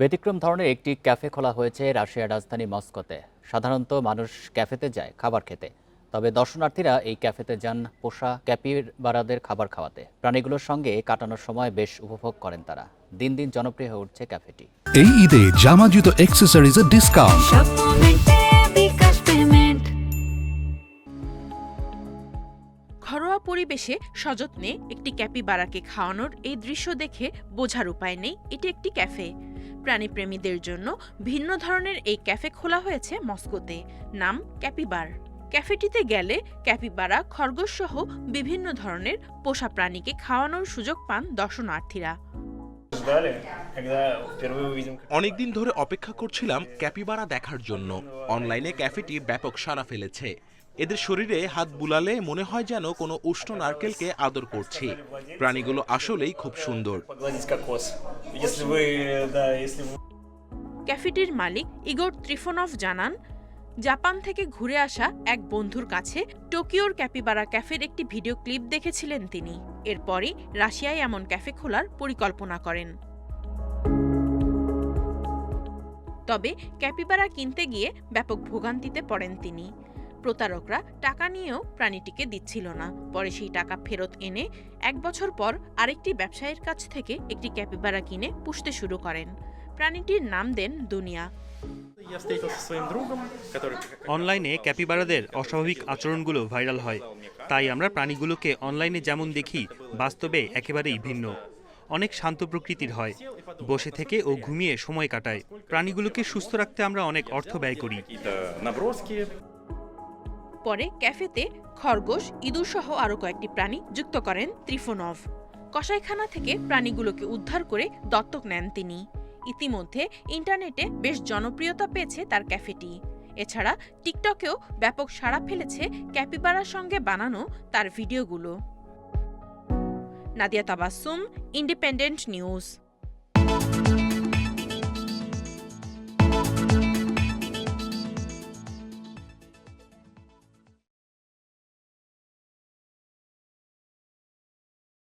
ব্যতিক্রম ধরনের একটি ক্যাফে খোলা হয়েছে রাশিয়ার রাজধানী মস্কোতে। সাধারণত মানুষ ক্যাফেতে যায় খাবার খেতে। তবে দর্শনার্থীরা এই ক্যাফেতে যান পোষা ক্যাপিবারাদের খাবার খাওয়াতে। প্রাণীগুলোর সঙ্গে কাটানোর সময় বেশ উপভোগ করেন তারা। দিন দিন জনপ্রিয় হয়ে উঠছে ক্যাফেটি। এই ঈদে জামা জুতো অ্যাক্সেসরিজের ডিসকাউন্ট ঘরোয়া পরিবেশে সযত্নে একটি ক্যাপিবারাকে খাওয়ানোর এই দৃশ্য দেখে বোঝার উপায় নেই। এটি একটি ক্যাফে। প্রাণীপ্রেমীদের জন্য ভিন্ন ধরনের এই ক্যাফে খোলা হয়েছে মস্কোতে, নাম ক্যাপিবার। ক্যাফেটিতে গেলে ক্যাপিবারা, খরগোশ সহ বিভিন্ন ধরনের পোষা প্রাণীকে খাওয়ানোর সুযোগ পান দর্শনার্থীরা। অনেকদিন ধরে অপেক্ষা করছিলাম ক্যাপিবারা দেখার জন্য। অনলাইনে ক্যাফেটি ব্যাপক সাড়া ফেলেছে। এদের শরীরে হাত বুলালে মনে হয় যেন কোনো উষ্ণ নারকেলকে আদর করছি। প্রাণীগুলো আসলেই খুব সুন্দর। Если вы, да, если вы ক্যাফেটির মালিক ইগোর ত্রিফোনভ জানান জাপান থেকে ঘুরে আসা এক বন্ধুর কাছে টোকিওর ক্যাপিবারা ক্যাফের একটি ভিডিও ক্লিপ দেখেছিলেন তিনি এরপরই রাশিয়ায় এমন ক্যাফে খোলার পরিকল্পনা করেন তবে ক্যাপিবারা কিনতে গিয়ে ব্যাপক ভোগান্তিতে পড়েন তিনি প্রতারকরা টাকা নিয়েও প্রাণীটিকে দিচ্ছিল না। পরে সেই টাকা ফেরত এনে এক বছর পর আরেকটি ব্যবসায়ীর কাছ থেকে একটি ক্যাপিবারা কিনে পুষতে শুরু করেন। প্রাণীটির নাম দেন দুনিয়া। অনলাইনে ক্যাপিবারাদের অস্বাভাবিক আচরণগুলো ভাইরাল হয়। তাই আমরা প্রাণীগুলোকে অনলাইনে যেমন দেখি বাস্তবে একেবারেই ভিন্ন। অনেক শান্ত প্রকৃতির হয়। বসে থেকে ও ঘুমিয়ে সময় কাটায়। প্রাণীগুলোকে সুস্থ রাখতে আমরা অনেক অর্থ ব্যয় করি। পরে ক্যাফেতে খরগোশ, ইঁদুরসহ আরও কয়েকটি প্রাণী যুক্ত করেন ত্রিফোনভ। কসাইখানা থেকে প্রাণীগুলোকে উদ্ধার করে দত্তক নেন তিনি। ইতিমধ্যে ইন্টারনেটে বেশ জনপ্রিয়তা পেয়েছে তার ক্যাফেটি। এছাড়া টিকটকেও ব্যাপক সাড়া ফেলেছে ক্যাপিবারার সঙ্গে বানানো তার ভিডিওগুলো। Nadia Tabassum independent news.